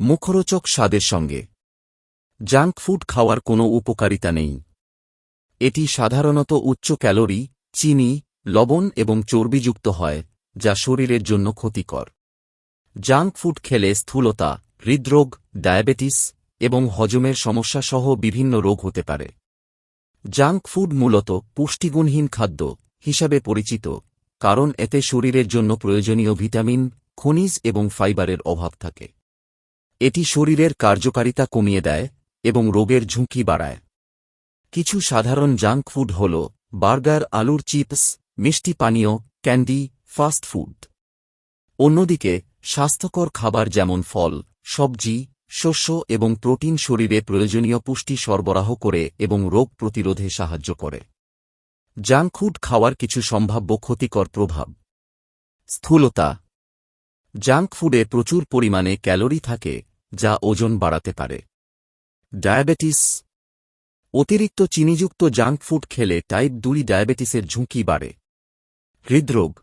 মুখরোচক স্বাদের সঙ্গে। জাঙ্ক ফুড খাওয়ার কোনো উপকারিতা নেই। এটি সাধারণত উচ্চ ক্যালোরি, চিনি, লবণ এবং চর্বিযুক্ত হয়, যা শরীরের জন্য ক্ষতিকর। জাঙ্ক ফুড খেলে স্থূলতা, হৃদরোগ, ডায়াবেটিস এবং হজমের সমস্যা সহ বিভিন্ন রোগ হতে পারে। জাঙ্ক ফুড মূলত পুষ্টিগুণহীন খাদ্য হিসাবে পরিচিত, কারণ এতে শরীরের জন্য প্রয়োজনীয় ভিটামিন, খনিজ এবং ফাইবারের অভাব থাকে। এটি শরীরের কার্যকারিতা কমিয়ে দেয় এবং রোগের ঝুঁকি বাড়ায়। কিছু সাধারণ জাঙ্ক ফুড হল বার্গার, আলুর চিপস, মিষ্টি পানীয়, ক্যান্ডি, ফাস্ট ফুড। অন্যদিকে, স্বাস্থ্যকর খাবার যেমন ফল, সবজি, শস্য এবং প্রোটিন শরীরে প্রয়োজনীয় পুষ্টি সরবরাহ করে এবং রোগ প্রতিরোধে সাহায্য করে। জাঙ্ক ফুড খাওয়ার কিছু সম্ভাব্য ক্ষতিকর প্রভাব। স্থূলতা। জাঙ্ক ফুডে প্রচুর পরিমাণে ক্যালোরি থাকে, যা ওজন বাড়াতে পারে। ডায়াবেটিস অতিরিক্ত চিনিযুক্ত জাঙ্ক ফুড খেলে টাইপ দুই ডায়াবেটিসের ঝুঁকি বাড়ে। হৃদরোগ।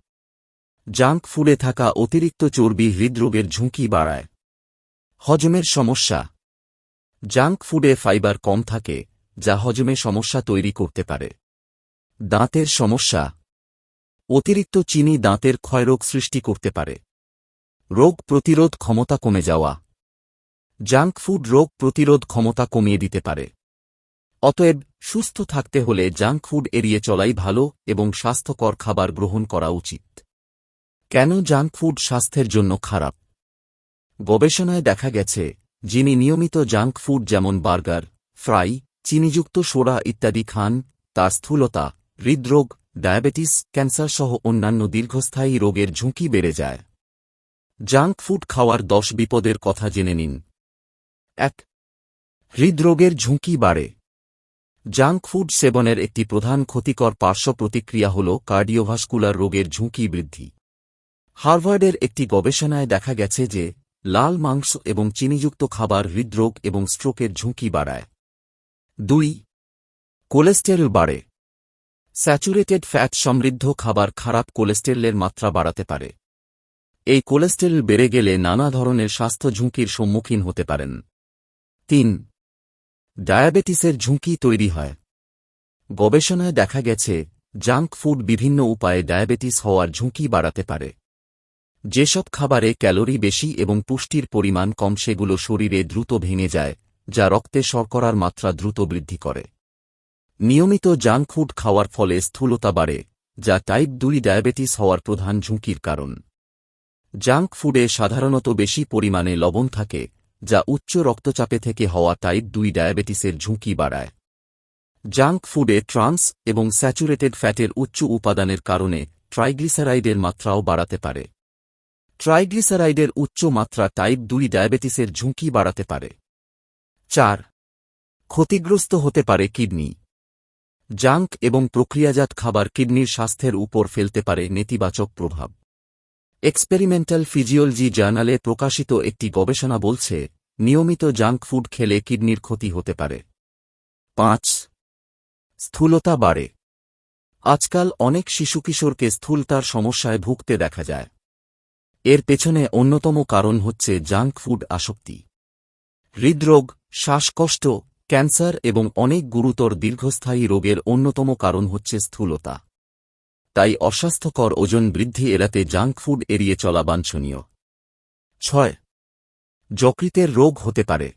জাঙ্ক ফুডে থাকা অতিরিক্ত চর্বি হৃদরোগের ঝুঁকি বাড়ায়। হজমের সমস্যা। জাঙ্ক ফুডে ফাইবার কম থাকে, যা হজমে সমস্যা তৈরি করতে পারে। দাঁতের সমস্যা। অতিরিক্ত চিনি দাঁতের ক্ষয়রোগ সৃষ্টি করতে পারে। রোগ প্রতিরোধ ক্ষমতা কমে যাওয়া। জাঙ্ক ফুড রোগ প্রতিরোধ ক্ষমতা কমিয়ে দিতে পারে। অতএব, সুস্থ থাকতে হলে জাঙ্ক ফুড এড়িয়ে চলাই ভালো এবং স্বাস্থ্যকর খাবার গ্রহণ করা উচিত। কেন জাঙ্ক ফুড স্বাস্থ্যের জন্য খারাপ? গবেষণায় দেখা গেছে, যিনি নিয়মিত জাঙ্ক ফুড যেমন বার্গার, ফ্রাই, চিনিযুক্ত সোডা ইত্যাদি খান, তার স্থূলতা, হৃদরোগ, ডায়াবেটিস, ক্যান্সার সহ অন্যান্য দীর্ঘস্থায়ী রোগের ঝুঁকি বেড়ে যায়। জাঙ্ক ফুড খাওয়ার দশ বিপদের কথা জেনে নিন। এক, হৃদরোগের ঝুঁকি বাড়ে। জাঙ্ক ফুড সেবনের একটি প্রধান ক্ষতিকর পার্শ্ব প্রতিক্রিয়া হল কার্ডিওভাস্কুলার রোগের ঝুঁকি বৃদ্ধি। হার্ভার্ডের একটি গবেষণায় দেখা গেছে যে, লাল মাংস এবং চিনিযুক্ত খাবার হৃদরোগ এবং স্ট্রোকের ঝুঁকি বাড়ায়। দুই, কোলেস্টেরল বাড়ে। স্যাচুরেটেড ফ্যাট সমৃদ্ধ খাবার খারাপ কোলেস্টেরলের মাত্রা বাড়াতে পারে। এই কোলেস্টেরল বেড়ে গেলে নানা ধরনের স্বাস্থ্য ঝুঁকির সম্মুখীন হতে পারেন। তিন, ডায়াবেটিসের ঝুঁকি তৈরি হয়। গবেষণায় দেখা গেছে, জাঙ্ক ফুড বিভিন্ন উপায়ে ডায়াবেটিস হওয়ার ঝুঁকি বাড়াতে পারে। যেসব খাবারে ক্যালোরি বেশি এবং পুষ্টির পরিমাণ কম সেগুলো শরীরে দ্রুত ভেঙে যায়, যা রক্তে শর্করার মাত্রা দ্রুত বৃদ্ধি করে। নিয়মিত জাঙ্ক ফুড খাওয়ার ফলে স্থূলতা বাড়ে, যা টাইপ দুই ডায়াবেটিস হওয়ার প্রধান ঝুঁকির কারণ। জাঙ্ক ফুডে সাধারণত বেশি পরিমাণে লবণ থাকে, যা উচ্চ রক্তচাপে থেকে হওয়া টাইপ দুই ডায়াবেটিসের ঝুঁকি বাড়ায়। জাঙ্ক ফুডে ট্রান্স এবং স্যাচুরেটেড ফ্যাটের উচ্চ উপাদানের কারণে ট্রাইগ্লিসারাইডের মাত্রাও বাড়াতে পারে। ট্রাইগ্লিসারাইডের উচ্চ মাত্রা টাইপ দুই ডায়াবেটিসের ঝুঁকি বাড়াতে পারে। চার, ক্ষতিগ্রস্ত হতে পারে কিডনি। জাঙ্ক এবং প্রক্রিয়াজাত খাবার কিডনির স্বাস্থ্যের উপর ফেলতে পারে নেতিবাচক প্রভাব। এক্সপেরিমেন্টাল ফিজিওলজি জার্নালে প্রকাশিত একটি গবেষণা বলছে, নিয়মিত জাঙ্ক ফুড খেলে কিডনির ক্ষতি হতে পারে। পাঁচ, স্থূলতা বাড়ে। আজকাল অনেক শিশু কিশোরকে স্থূলতার সমস্যায় ভুগতে দেখা যায়। এর পেছনে অন্যতম কারণ হচ্ছে জাঙ্ক ফুড আসক্তি। হৃদরোগ, শ্বাসকষ্ট, ক্যান্সার এবং অনেক গুরুতর দীর্ঘস্থায়ী রোগের অন্যতম কারণ হচ্ছে স্থূলতা। তাই অস্বাস্থ্যকর ওজন বৃদ্ধি এড়াতে জাঙ্ক ফুড এড়িয়ে চলা বাঞ্ছনীয়। ছয়, যকৃতের রোগ হতে পারে।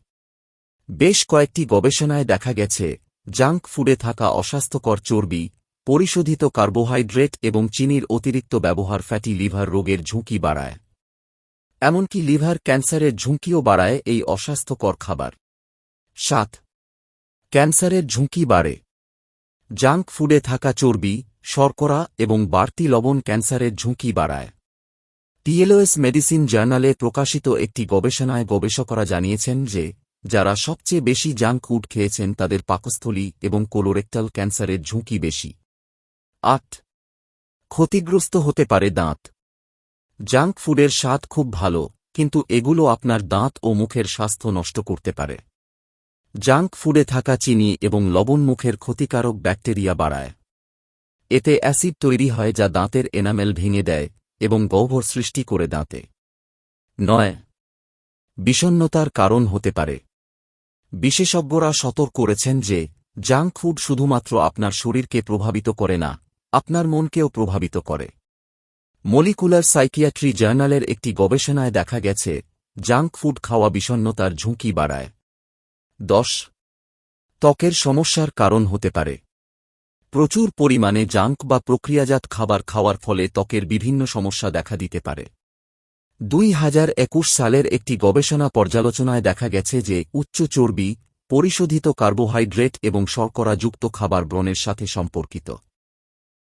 বেশ কয়েকটি গবেষণায় দেখা গেছে, জাঙ্ক ফুডে থাকা অস্বাস্থ্যকর চর্বি, পরিশোধিত কার্বোহাইড্রেট এবং চিনির অতিরিক্ত ব্যবহার ফ্যাটি লিভার রোগের ঝুঁকি বাড়ায়। এমনকি লিভার ক্যান্সারের ঝুঁকিও বাড়ায় এই অস্বাস্থ্যকর খাবার। সাত, ক্যান্সারের ঝুঁকি বাড়ে। জাঙ্ক ফুডে থাকা চর্বি শর্করা এবং বাড়তি লবণ ক্যান্সারের ঝুঁকি বাড়ায়। টিএলওএস মেডিসিন জার্নালে প্রকাশিত একটি গবেষণায় গবেষকরা জানিয়েছেন যে, যারা সবচেয়ে বেশি জাঙ্ক ফুড খেয়েছেন তাদের পাকস্থলী এবং কোলোরেক্টাল ক্যান্সারের ঝুঁকি বেশি। আট। ক্ষতিগ্রস্ত হতে পারে দাঁত। জাঙ্ক ফুডের স্বাদ খুব ভালো, কিন্তু এগুলো আপনার দাঁত ও মুখের স্বাস্থ্য নষ্ট করতে পারে। জাঙ্ক ফুডে থাকা চিনি এবং লবণ মুখের ক্ষতিকারক ব্যাকটেরিয়া বাড়ায়। এতে অ্যাসিড তৈরি হয় যা দাঁতের এনামেল ভেঙে দেয় এবং গহ্বর সৃষ্টি করে দাঁতে। নয় বিষণ্নতার কারণ হতে পারে। বিশেষজ্ঞরা সতর্ক করেছেন যে, জাঙ্ক ফুড শুধুমাত্র আপনার শরীরকে প্রভাবিত করে না, আপনার মনকেও প্রভাবিত করে। মলিকুলার সাইকিয়াট্রি জার্নালের একটি গবেষণায় দেখা গেছে, জাঙ্ক ফুড খাওয়া বিষণ্নতার ঝুঁকি বাড়ায়। দশ, ত্বকের সমস্যার কারণ হতে পারে। প্রচুর পরিমাণে জাঙ্ক বা প্রক্রিয়াজাত খাবার খাওয়ার ফলে ত্বকের বিভিন্ন সমস্যা দেখা দিতে পারে। দুই হাজার একুশ সালের একটি গবেষণা পর্যালোচনায় দেখা গেছে যে উচ্চ চর্বি, পরিশোধিত কার্বোহাইড্রেট এবং শর্করাযুক্ত খাবার ব্রণের সাথে সম্পর্কিত।